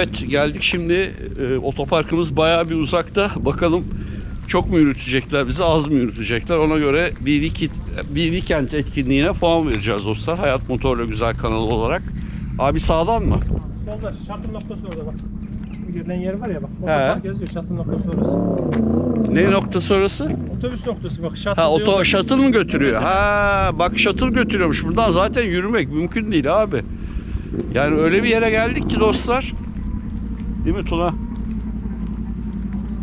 Evet geldik şimdi e, otoparkımız bayağı bir uzakta. Bakalım çok mu yürütecekler bizi az mı yürütecekler ona göre bir, wiki, bir weekend etkinliğine puan vereceğiz dostlar. Hayat Motorla Güzel kanalı olarak. Abi sağdan mı? Solda şatın noktası orada bak. Girilen yer var ya bak. Otopark yazıyor şatın noktası orası. Ne noktası orası? Otobüs noktası bak. Şatın Ha oto shuttle mı götürüyor? Ha bak shuttle götürüyormuş. Buradan zaten yürümek mümkün değil abi. Yani öyle bir yere geldik ki dostlar. Değil mi Tuna?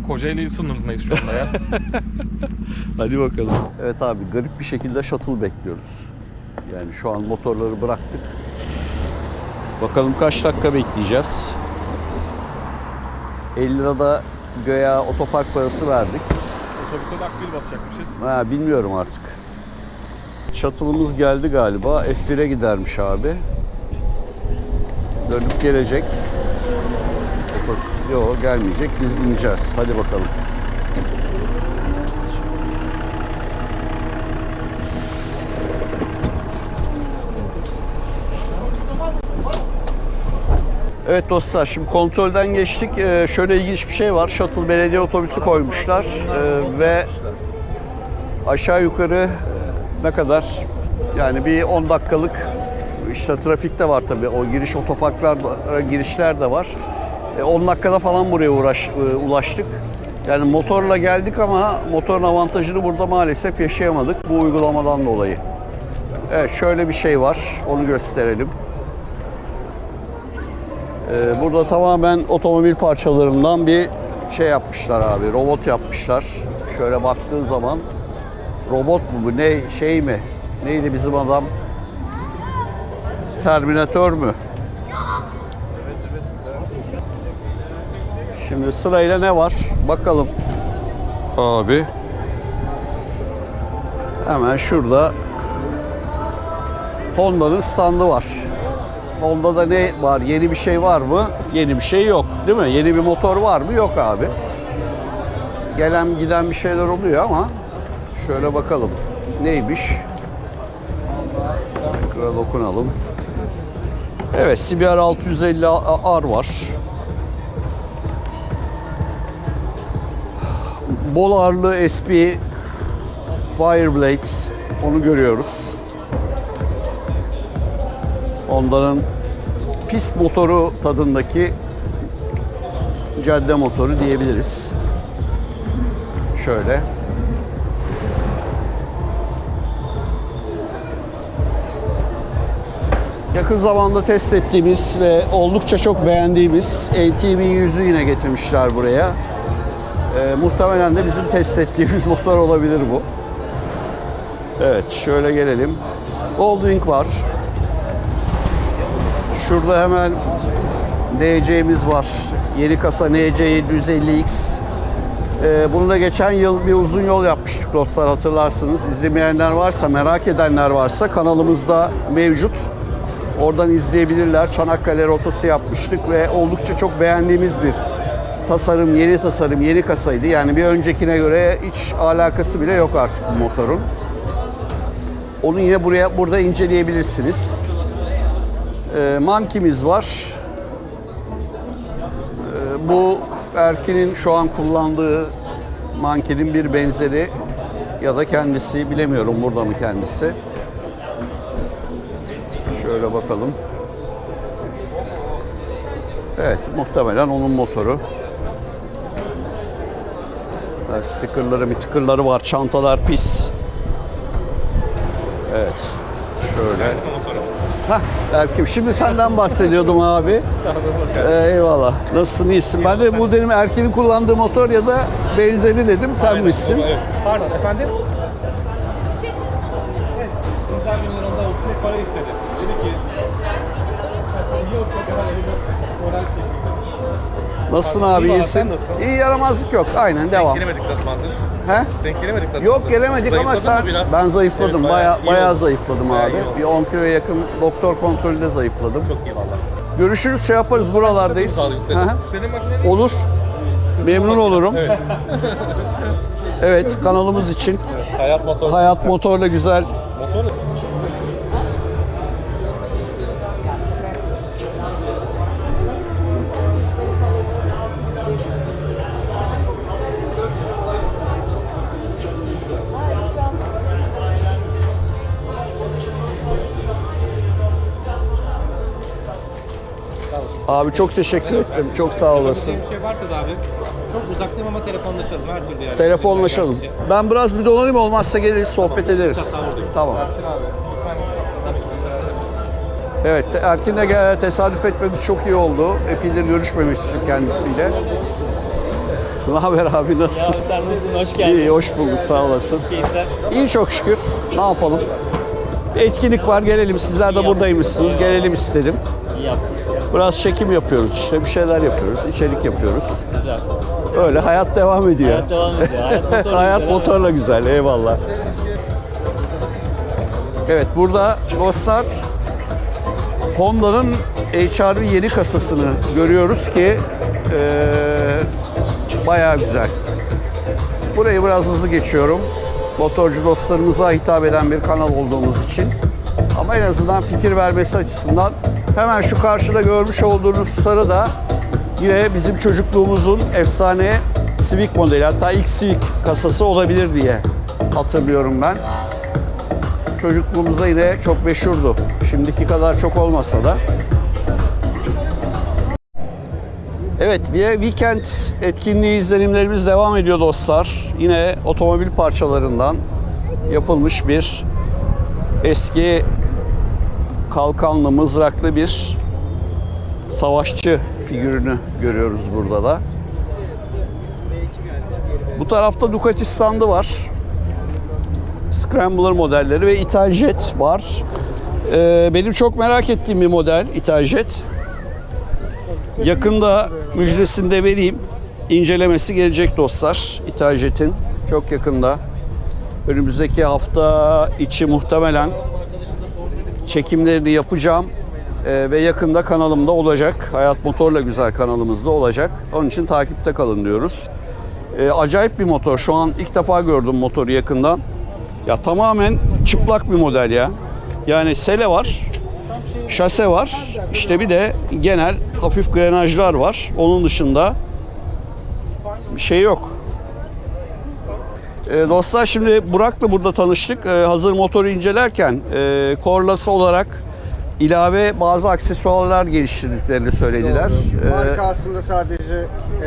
Kocaeli sınırındayız şu anda ya. Hadi bakalım. Evet abi garip bir şekilde shuttle bekliyoruz. Yani şu an motorları bıraktık. Bakalım kaç dakika bekleyeceğiz. 50 lirada göya otopark parası verdik. Otobüse de akbil basacakmışız. Ha, bilmiyorum artık. Shuttle'ımız geldi galiba. F1'e gidermiş abi. Dönüp gelecek. Yok gelmeyecek. Biz bineceğiz. Hadi bakalım. Evet dostlar şimdi kontrolden geçtik. Ee, şöyle ilginç bir şey var. Shuttle belediye otobüsü koymuşlar Ee, ve aşağı yukarı ne kadar yani bir 10 dakikalık işte trafik de var tabii. O giriş otoparklara girişler de var. E, 10 dakikada falan buraya uğraş, e, ulaştık. Yani motorla geldik ama motorun avantajını burada maalesef yaşayamadık bu uygulamadan dolayı. Evet şöyle bir şey var. Onu gösterelim. Ee, burada tamamen otomobil parçalarından bir şey yapmışlar abi. Robot yapmışlar. Şöyle baktığın zaman robot mu bu ne şey mi? Neydi bizim adam? Terminatör mü? Şimdi sırayla ne var? Bakalım. Abi. Hemen şurada Honda'nın standı var. Honda'da ne var? Yeni bir şey var mı? Yeni bir şey yok. Değil mi? Yeni bir motor var mı? Yok abi. Gelen giden bir şeyler oluyor ama şöyle bakalım. Neymiş? Şöyle dokunalım. Evet, CBR 650R var. Bol ağırlığı SP Fireblade onu görüyoruz. Onların pist motoru tadındaki cadde motoru diyebiliriz. Şöyle. Yakın zamanda test ettiğimiz ve oldukça çok beğendiğimiz ATV 100'ü yine getirmişler buraya. Ee, muhtemelen de bizim test ettiğimiz motor olabilir bu. Evet, şöyle gelelim. Goldwing var. Şurada hemen NC'miz var. Yeni kasa NC750X. Ee, bunu da geçen yıl bir uzun yol yapmıştık dostlar hatırlarsınız. İzlemeyenler varsa, merak edenler varsa kanalımızda mevcut. Oradan izleyebilirler. Çanakkale rotası yapmıştık ve oldukça çok beğendiğimiz bir tasarım, yeni tasarım, yeni kasaydı. Yani bir öncekine göre hiç alakası bile yok artık bu motorun. Onu yine buraya burada inceleyebilirsiniz. E, Monkey'miz var. E, bu Erkin'in şu an kullandığı Monkey'nin bir benzeri ya da kendisi bilemiyorum burada mı kendisi. Şöyle bakalım. Evet muhtemelen onun motoru. Evet, Stickerları, mitikırları var. Çantalar pis. Evet. Şöyle. Hah Erkim şimdi senden bahsediyordum abi. Ee, eyvallah. Nasılsın iyisin? Ben de bu dedim Erkin'in kullandığı motor ya da benzeri dedim. Senmişsin. Pardon efendim? Nasılsın Abi, abi iyisin? sen nasılsın? İyi yaramazlık yok. Aynen devam. Gelemedik klasmandır. He? Denk gelemedik klasmandır. Yok gelemedik ama sen biraz? ben zayıfladım. Evet, bayağı bayağı oldu. zayıfladım Bayağı abi. Bir 10 kiloya yakın doktor kontrolünde zayıfladım. Çok iyi valla. Görüşürüz şey yaparız buralardayız. Senin Olur. Memnun olurum. Evet. Evet kanalımız için Hayat motor. hayat motorla güzel Abi çok teşekkür ettim. Çok sağ olasın. Bir şey varsa da abi çok uzaktayım ama telefonlaşalım her türlü yani. Telefonlaşalım. Ben biraz bir dolanayım olmazsa geliriz sohbet ederiz. Tamam. Evet, Erkin'le gel- tesadüf etmemiz çok iyi oldu. Epeydir görüşmemiştim kendisiyle. Ne haber abi, nasılsın? Sen nasılsın? Hoş geldin. İyi, hoş bulduk, sağ olasın. Keyifler. İyi çok şükür. Ne yapalım? Etkinlik var, gelelim. Sizler de buradaymışsınız. Gelelim istedim. Biraz çekim yapıyoruz işte, bir şeyler yapıyoruz, içerik yapıyoruz. Güzel. Öyle hayat devam ediyor. Hayat devam ediyor. Hayat motorla hayat güzel ama- motorla güzel, eyvallah. Evet, burada dostlar Honda'nın HR-V yeni kasasını görüyoruz ki eee bayağı güzel. Burayı biraz hızlı geçiyorum. Motorcu dostlarımıza hitap eden bir kanal olduğumuz için. Ama en azından fikir vermesi açısından hemen şu karşıda görmüş olduğunuz sarı da yine bizim çocukluğumuzun efsane Civic modeli. Hatta ilk Civic kasası olabilir diye hatırlıyorum ben. Çocukluğumuzda yine çok meşhurdu. Şimdiki kadar çok olmasa da. Evet, Weekend etkinliği izlenimlerimiz devam ediyor dostlar. Yine otomobil parçalarından yapılmış bir eski kalkanlı, mızraklı bir savaşçı figürünü görüyoruz burada da. Bu tarafta Ducati standı var. Scrambler modelleri ve Italjet var. Ee, benim çok merak ettiğim bir model Italjet. Yakında müjdesini de vereyim. İncelemesi gelecek dostlar Italjet'in. Çok yakında. Önümüzdeki hafta içi muhtemelen çekimlerini yapacağım. Ee, ve yakında kanalımda olacak. Hayat Motorla Güzel kanalımızda olacak. Onun için takipte kalın diyoruz. Ee, acayip bir motor. Şu an ilk defa gördüm motoru yakından. Ya tamamen çıplak bir model ya. Yani sele var, şase var. İşte bir de genel hafif grenajlar var. Onun dışında şey yok. Ee, dostlar şimdi Burak'la burada tanıştık. Ee, hazır motoru incelerken e, korlası olarak ilave bazı aksesuarlar geliştirdiklerini söylediler. Ee, Marka aslında sadece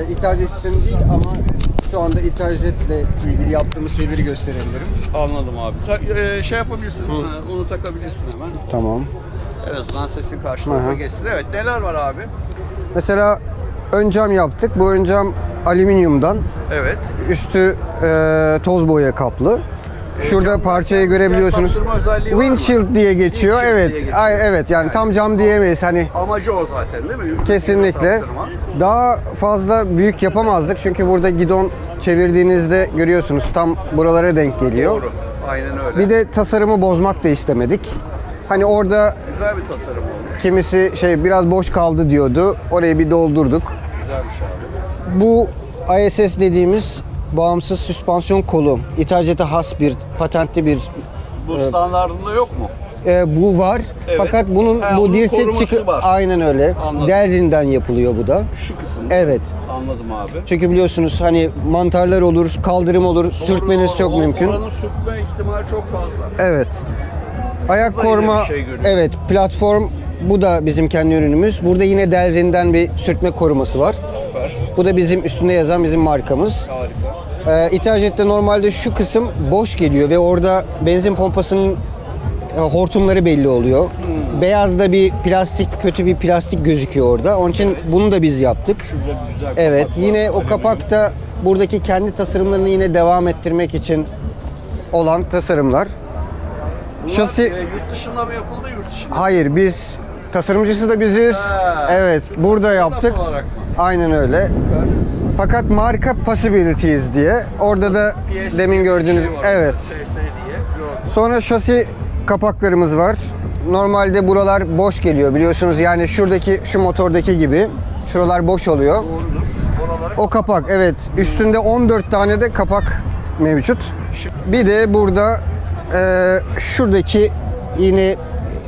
e, ithalat için değil ama şu anda ithalatla ilgili yaptığımız şeyleri gösterebilirim. anladım abi. Ta- e, şey yapabilirsin, ha, onu takabilirsin hemen. Tamam. En azından sesin karşılıklı Aha. geçsin. Evet neler var abi? Mesela ön cam yaptık. Bu ön cam alüminyumdan. Evet. Üstü e, toz boya kaplı. Şurada parçayı görebiliyorsunuz. Saptırma özelliği var mı? Windshield diye geçiyor. Windshield evet. diye geçiyor. Ay, evet yani tam cam diyemeyiz hani Amacı o zaten değil mi? Kesinlikle. saptırma. Daha fazla büyük yapamazdık çünkü burada gidon çevirdiğinizde görüyorsunuz tam buralara denk geliyor. Doğru. Aynen öyle. Bir de tasarımı bozmak da istemedik. Hani orada Güzel bir tasarım olmuş. kimisi şey biraz boş kaldı diyordu. Orayı bir doldurduk. Güzelmiş abi. Bu ISS dediğimiz bağımsız süspansiyon kolu. İthalata has bir patentli bir Bu standartında yok mu? e, bu var. Evet. Fakat bunun Ha, bu dirsek çıkı var. aynen öyle. Anladım. Delrin'den yapılıyor bu da. Şu kısım. Evet. Anladım abi. Çünkü biliyorsunuz hani mantarlar olur, kaldırım olur, sürtmeniz Doğru, çok o- mümkün. Oranın sürtme ihtimali çok fazla. Evet. Ayak Burada koruma, şey görüyorum. evet platform bu da bizim kendi ürünümüz. Burada yine Delrin'den bir sürtme koruması var. Süper. Bu da bizim üstünde yazan bizim markamız. Harika. Ee, İthacatta normalde şu kısım boş geliyor ve orada benzin pompasının e, hortumları belli oluyor. Hmm. Beyazda bir plastik, kötü bir plastik gözüküyor orada. Onun için bunu da biz yaptık. Güzel Evet, yine o kapakta buradaki kendi tasarımlarını yine devam ettirmek için olan tasarımlar. Bunlar, şasi- e, yurt dışında mı yapıldı yurt dışında? Hayır, biz tasarımcısı da biziz. Ha. Evet, burada yaptık. Nasıl olarak mı? Aynen öyle. Fakat marka Possibilities diye. Orada da PS demin diye bir gördüğünüz şey evet. Sonra şasi kapaklarımız var. Normalde buralar boş geliyor biliyorsunuz. Yani şuradaki şu motordaki gibi. Şuralar boş oluyor. Doğrudur. O kapak evet. Üstünde 14 tane de kapak mevcut. Bir de burada e, şuradaki yine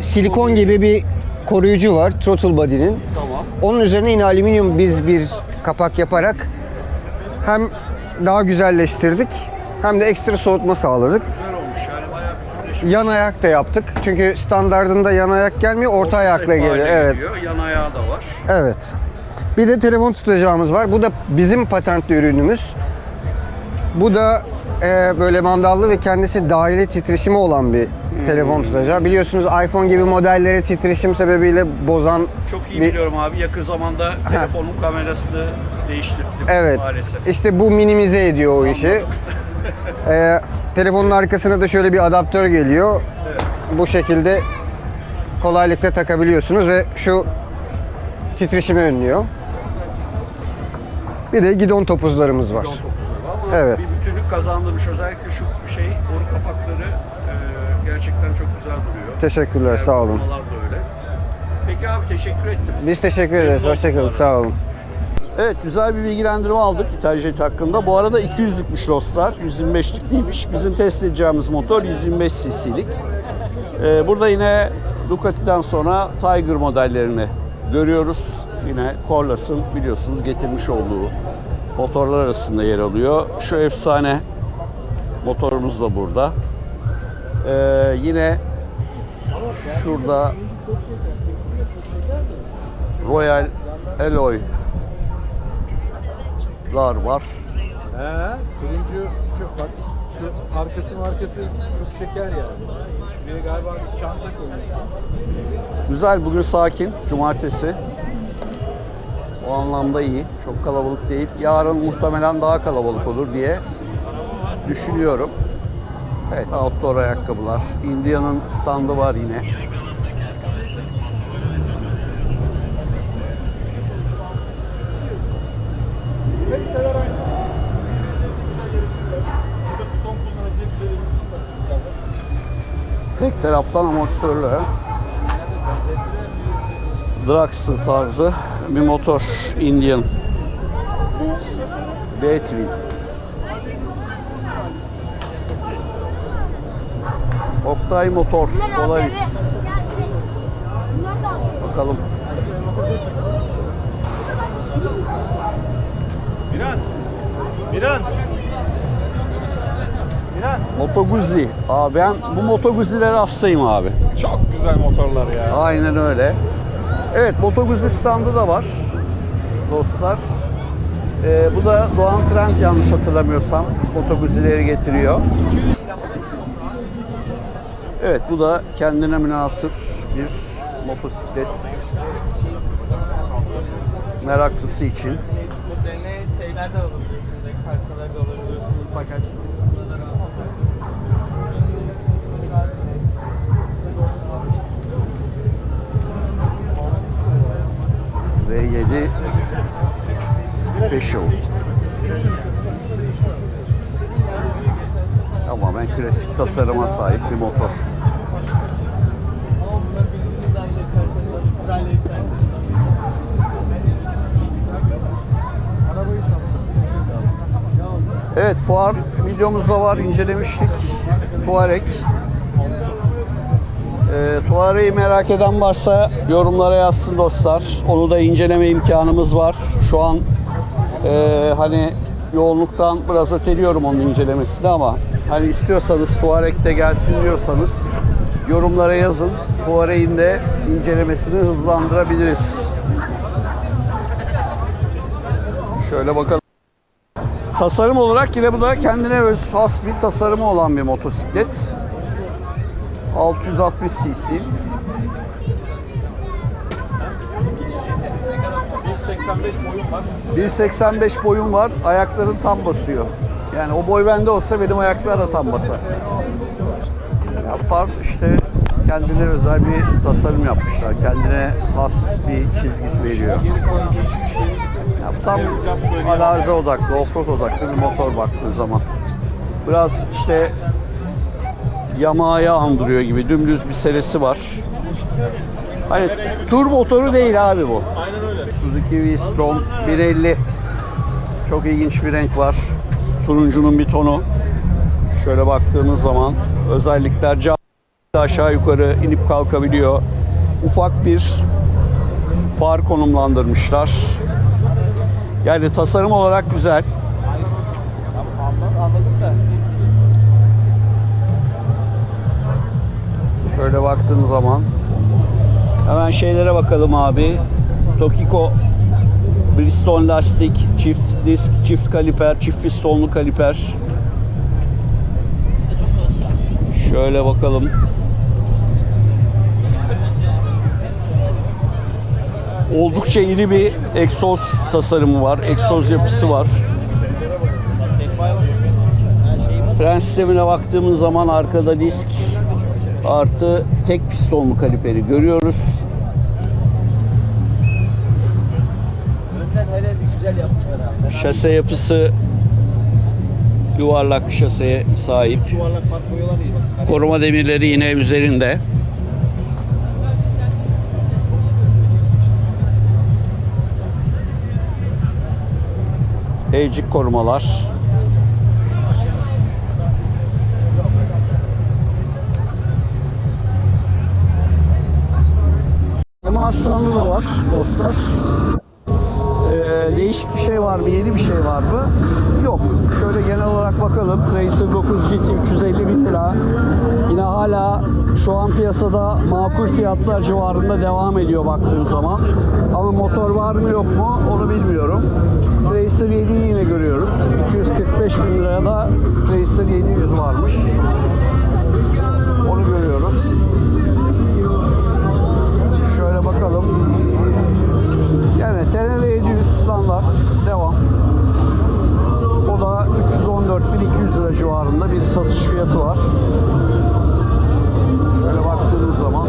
silikon gibi bir koruyucu var throttle body'nin. tamam. Onun üzerine yine alüminyum biz bir kapak yaparak hem daha güzelleştirdik hem de ekstra soğutma sağladık. Güzel olmuş yani bayağı bütünleşmiş. Yan ayak da yaptık. Çünkü standardında yan ayak gelmiyor, orta ayakla Konsept geliyor. Evet. Yan ayağı da var. Evet. Bir de telefon tutacağımız var. Bu da bizim patentli ürünümüz. Bu da e, böyle mandallı ve kendisi dahili titreşimi olan bir telefon tutacağı. Biliyorsunuz iPhone gibi modelleri titreşim sebebiyle bozan Çok iyi bir- biliyorum abi. Yakın zamanda telefonun kamerasını değiştirdim Evet. maalesef. İşte bu minimize ediyor o işi. Ee, telefonun arkasına da şöyle bir adaptör geliyor. Bu şekilde kolaylıkla takabiliyorsunuz ve şu titreşimi önlüyor. Bir de gidon topuzlarımız var. Ama Evet. Bir bütünlük kazandırmış. Özellikle şu şey, boru kapakları gerçekten çok güzel duruyor. Teşekkürler, sağ olun. uygulamalar da öyle. Peki abi teşekkür ettim. Biz teşekkür ederiz. Memnun Hoşçakalın. oldum. Sağ olun. Evet güzel bir bilgilendirme aldık İtaljet hakkında. Bu arada 200'lükmüş Los'lar. 125'lik değilmiş. Bizim test edeceğimiz motor 125 cc'lik. Ee, burada yine Ducati'den sonra Tiger modellerini görüyoruz. Yine Corlas'ın biliyorsunuz getirmiş olduğu motorlar arasında yer alıyor. Şu efsane motorumuz da burada. Ee, yine şurada Royal Alloy lar var. He, turuncu şu bak şu arkası markası çok şeker yani. Şuraya galiba bir çanta koyuyorsun. Güzel bugün sakin. Cumartesi. O anlamda iyi. Çok kalabalık değil. Yarın muhtemelen daha kalabalık olur diye düşünüyorum. Evet outdoor ayakkabılar. India'nın standı var yine. Tek taraftan amortisörlü. Dragster tarzı bir motor. Indian. B-Twin. Oktay Motor. Polaris. Bakalım. Miran. Miran. Miran. Moto Guzzi. Abi ben bu Moto Guzzi'lere hastayım abi. Çok güzel motorlar ya. Aynen öyle. Evet Moto Guzzi standı da var. Dostlar. Ee, bu da Doğan Trend yanlış hatırlamıyorsam Moto Guzzi'leri getiriyor. Evet bu da kendine münasır bir motosiklet. Meraklısı için. Üzerine şeyler de alabiliyorsunuz, parçalar da alabiliyorsunuz, bagaj. V7 Special. Tamamen klasik tasarıma sahip bir motor. Evet fuar videomuzda var incelemiştik. Tuareg. Ee, Tuareg'i merak eden varsa yorumlara yazsın dostlar. Onu da inceleme imkanımız var. Şu an e, hani yoğunluktan biraz öteliyorum onun incelemesini ama hani istiyorsanız Tuareg de gelsin diyorsanız yorumlara yazın. Tuareg'in de incelemesini hızlandırabiliriz. Şöyle bakalım. Tasarım olarak yine bu da kendine öz has bir tasarımı olan bir motosiklet. 660 cc. 1.85 boyum var. 1.85 boyum var. Ayakların tam basıyor. Yani o boy bende olsa benim ayaklar da tam basar. Ya far işte kendine özel bir tasarım yapmışlar. Kendine has bir çizgisi veriyor. Ya tam arazi odaklı, offroad odaklı bir motor baktığı zaman. Biraz işte Yamaha'ya andırıyor gibi dümdüz bir serisi var. Hani tur motoru değil abi bu. Aynen öyle. Suzuki V-Strom 150. Çok ilginç bir renk var. Turuncunun bir tonu. Şöyle baktığımız zaman özellikler cam aşağı yukarı inip kalkabiliyor. Ufak bir far konumlandırmışlar. Yani tasarım olarak güzel. Şöyle baktığın zaman hemen şeylere bakalım abi. Tokiko Bridgestone lastik, çift disk, çift kaliper, çift pistonlu kaliper. Şöyle bakalım. Oldukça iri bir egzoz tasarımı var. Egzoz yapısı var. Fren sistemine baktığımız zaman arkada disk artı tek pistonlu kaliperi görüyoruz. Şase yapısı yuvarlak şaseye sahip. Koruma demirleri yine üzerinde. Heycik korumalar. Dostlar. Ee, değişik bir şey var mı? Yeni bir şey var mı? Yok. Şöyle genel olarak bakalım. Tracer 9 GT 350 bin lira. Yine hala şu an piyasada makul fiyatlar civarında devam ediyor baktığım zaman. Ama motor var mı yok mu onu bilmiyorum. Tracer 7'yi yine görüyoruz. 245 bin liraya da Tracer 700 varmış. TNR 700 standart devam. O da 314.200 lira civarında bir satış fiyatı var. Böyle baktığınız zaman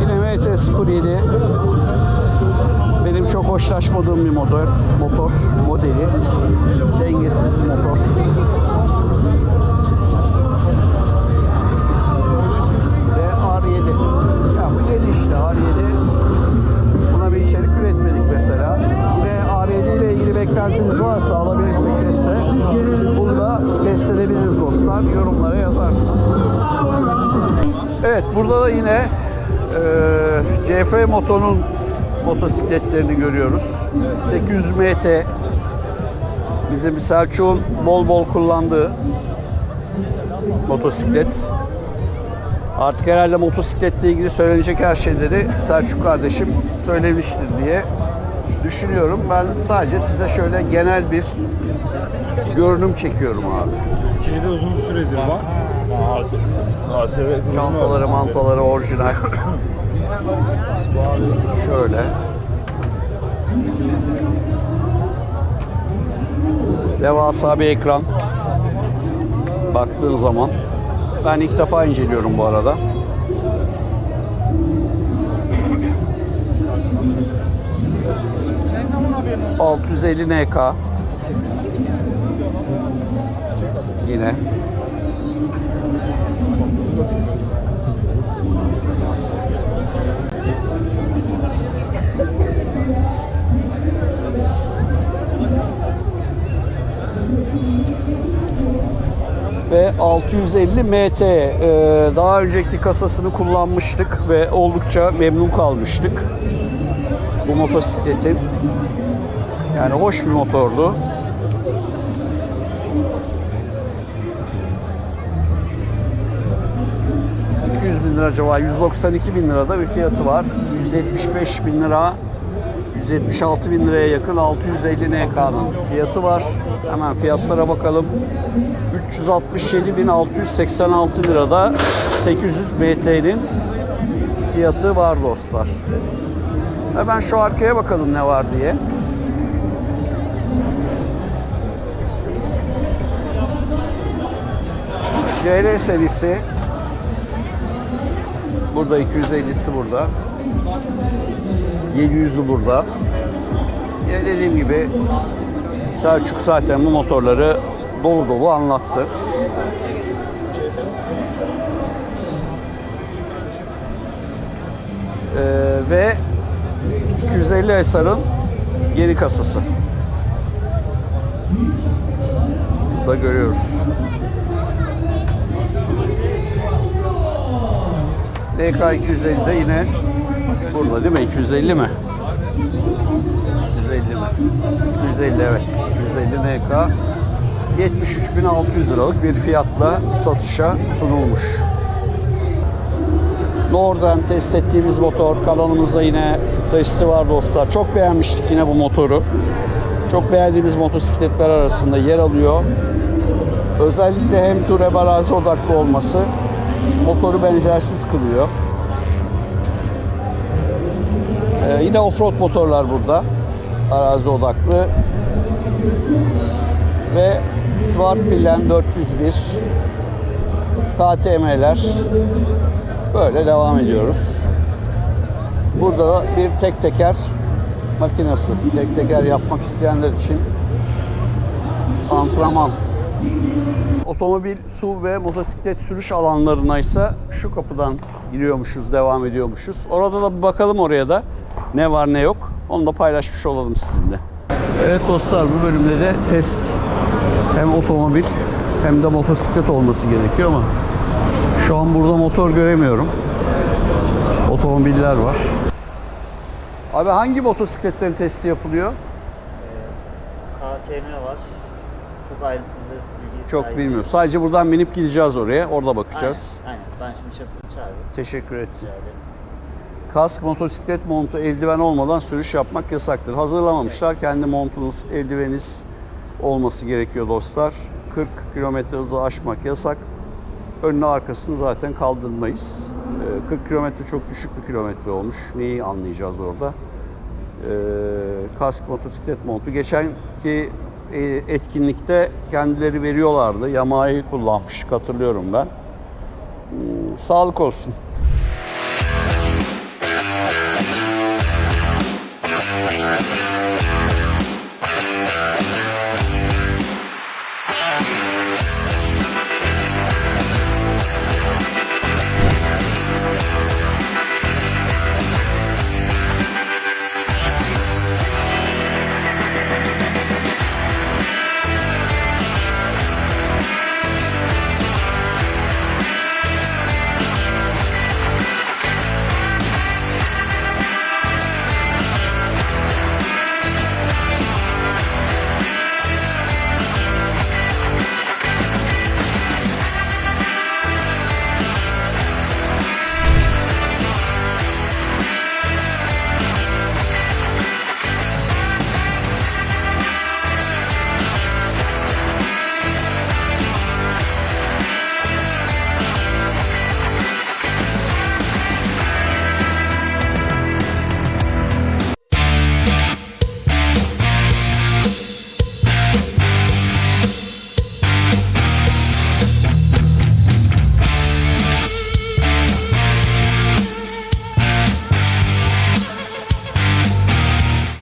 yine MT-07 benim çok hoşlaşmadığım bir motor, motor modeli. Dengesiz bir motor. Beklentiniz varsa alabilirsek teste. Bunu da test edebiliriz dostlar. Yorumlara yazarsınız. Evet burada da yine e, CF Moto'nun motosikletlerini görüyoruz. 800 MT bizim Selçuk'un bol bol kullandığı motosiklet. Artık herhalde motosikletle ilgili söylenecek her şeyleri Selçuk kardeşim söylemiştir diye düşünüyorum. Ben sadece size şöyle genel bir görünüm çekiyorum abi. Şeyde uzun süredir var. ATV Çantaları, mantaları orijinal. Şöyle. Devasa bir ekran. Baktığın zaman. Ben ilk defa inceliyorum bu arada. ...650 NK... ...yine... ve 650 MT. Ee, daha önceki kasasını kullanmıştık ve oldukça memnun kalmıştık bu motosikletin. Yani hoş bir motordu. ...200 bin lira civarı, 192 bin lirada bir fiyatı var. 175 bin lira 176 bin liraya yakın 650 NK'nın fiyatı var. Hemen fiyatlara bakalım. 367.686 lirada 800 MT'nin fiyatı var dostlar. Hemen şu arkaya bakalım ne var diye. CL serisi burada 250'si burada. 700'ü burada. Ya dediğim gibi Selçuk zaten bu motorları dolu dolu anlattı. Ee, ve 250 SR'ın geri kasası. Burada görüyoruz. DK 250 de yine burada değil mi? 250 mi? 250 mi? 250 evet. 250 NK 73.600 liralık bir fiyatla satışa sunulmuş. Norden test ettiğimiz motor kanalımızda yine testi var dostlar. Çok beğenmiştik yine bu motoru. Çok beğendiğimiz motosikletler arasında yer alıyor. Özellikle hem tur hem arazi odaklı olması motoru benzersiz kılıyor. Ee, yine offroad motorlar burada. Arazi odaklı. Ve Smart Pillen 401 KTM'ler böyle devam ediyoruz. Burada da bir tek teker makinesi. Tek teker yapmak isteyenler için antrenman. Otomobil, su ve motosiklet sürüş alanlarına ise şu kapıdan giriyormuşuz, devam ediyormuşuz. Orada da bir bakalım oraya da ne var ne yok. Onu da paylaşmış olalım sizinle. Evet dostlar bu bölümde de test hem otomobil hem de motosiklet olması gerekiyor ama şu an burada motor göremiyorum. Otomobiller var. Abi hangi motosikletlerin testi yapılıyor? KTM var. Çok ayrıntılı bilgi Çok sahibi. bilmiyorum. Sadece buradan binip gideceğiz oraya. Orada bakacağız. Aynen, aynen. Ben şimdi şatını çağırıyorum. Teşekkür ettim. Rica ederim. Kask, motosiklet montu, eldiven olmadan sürüş yapmak yasaktır. Hazırlamamışlar. Kendi montunuz, eldiveniz olması gerekiyor dostlar. 40 kilometre hızı aşmak yasak. Önüne arkasını zaten kaldırmayız. Ee, 40 kilometre çok düşük bir kilometre olmuş. Neyi anlayacağız orada? Ee, kask, motosiklet montu. Geçenki etkinlikte kendileri veriyorlardı. Yamaha'yı kullanmıştık hatırlıyorum ben. Hmm, sağlık olsun.